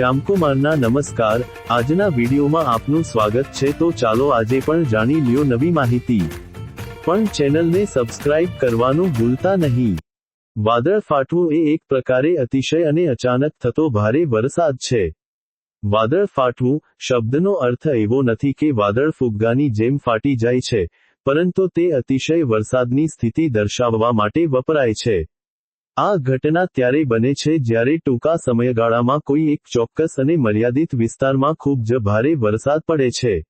શ્યામકુમારના નમસ્કાર. આજના વિડીયોમાં આપનું સ્વાગત છે. તો ચાલો આજે પણ જાણી લ્યો નવી માહિતી. પણ ચેનલને સબસ્ક્રાઇબ કરવાનું ભૂલતા નહીં. વાદળ ફાટવું એ એક પ્રકારે અતિશય અને અચાનક થતો ભારે વરસાદ છે. વાદળ ફાટવું શબ્દનો અર્થ એવો નથી કે વાદળ ફુગ્ગાની જેમ ફાટી જાય છે, પરંતુ તે અતિશય વરસાદની સ્થિતિ દર્શાવવા માટે વપરાય છે. આ ઘટના ત્યારે બને છે જ્યારે ટૂંકા સમયગાળામાં કોઈ એક ચોક્કસ અને મર્યાદિત વિસ્તારમાં ખૂબ જ ભારે વરસાદ પડે છે.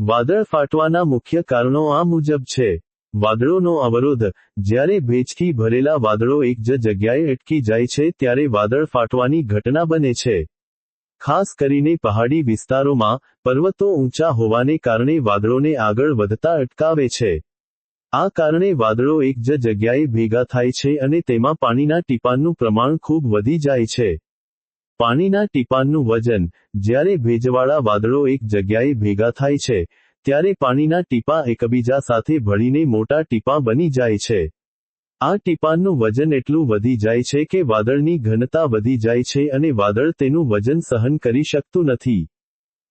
વાદળ ફાટવાના મુખ્ય કારણો આ મુજબ છે. વાદળોનો અવરોધ, જ્યારે ભેજથી ભરેલા વાદળો એક જ જગ્યાએ અટકી જાય છે ત્યારે વાદળ ફાટવાની ઘટના બને છે. ખાસ કરીને પહાડી વિસ્તારોમાં, પર્વતો ઊંચા હોવાને કારણે વાદળોને આગળ વધતા અટકાવે છે. આ કારણે વાદળો એક જ જગ્યાએ ભેગા થાય છે અને તેમાં પાણીના ટીપાનનું પ્રમાણ ખૂબ વધી જાય છે. પાણીના ટીપાનનું વજન, જ્યારે ભેજવાળા વાદળો એક જગ્યાએ ભેગા થાય છે, ત્યારે પાણીના ટીપા એકબીજા સાથે ભળીને મોટા ટીપાં બની જાય છે. આ ટીપાનનું વજન એટલું વધી જાય છે કે વાદળની ઘનતા વધી જાય છે અને વાદળ તેનું વજન સહન કરી શકતું નથી.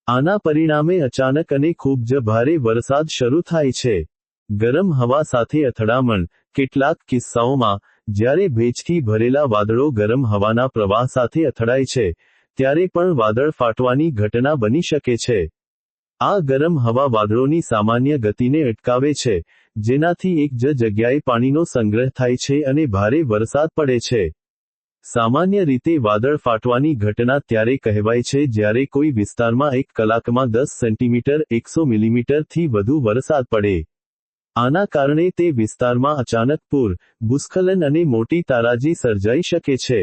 આના પરિણામે અચાનક અને ખૂબ જ ભારે વરસાદ શરૂ થાય છે. ગરમ હવા સાથે અથડામણ. કેટલાક કિસ્સાઓમાં, જ્યારે ભેજથી ભરેલા વાદળો ગરમ હવાના પ્રવાહ સાથે અથડાય છે, ત્યારે પણ વાદળ ફાટવાની ઘટના બની શકે છે. આ ગરમ હવા વાદળોની સામાન્ય ગતિને અટકાવે છે, જેનાથી એક જ જગ્યાએ પાણીનો સંગ્રહ થાય છે અને ભારે વરસાદ પડે છે. સામાન્ય રીતે વાદળ ફાટવાની ઘટના ત્યારે કહેવાય છે જ્યારે કોઈ વિસ્તારમાં એક કલાકમાં દસ સેન્ટીમીટર, એકસો મિલીમીટરથી વધુ વરસાદ પડે. આના કારણે તે વિસ્તારમાં અચાનક પૂર ભૂસ્ખલન અને મોટી તારાજી સર્જાઈ શકે છે.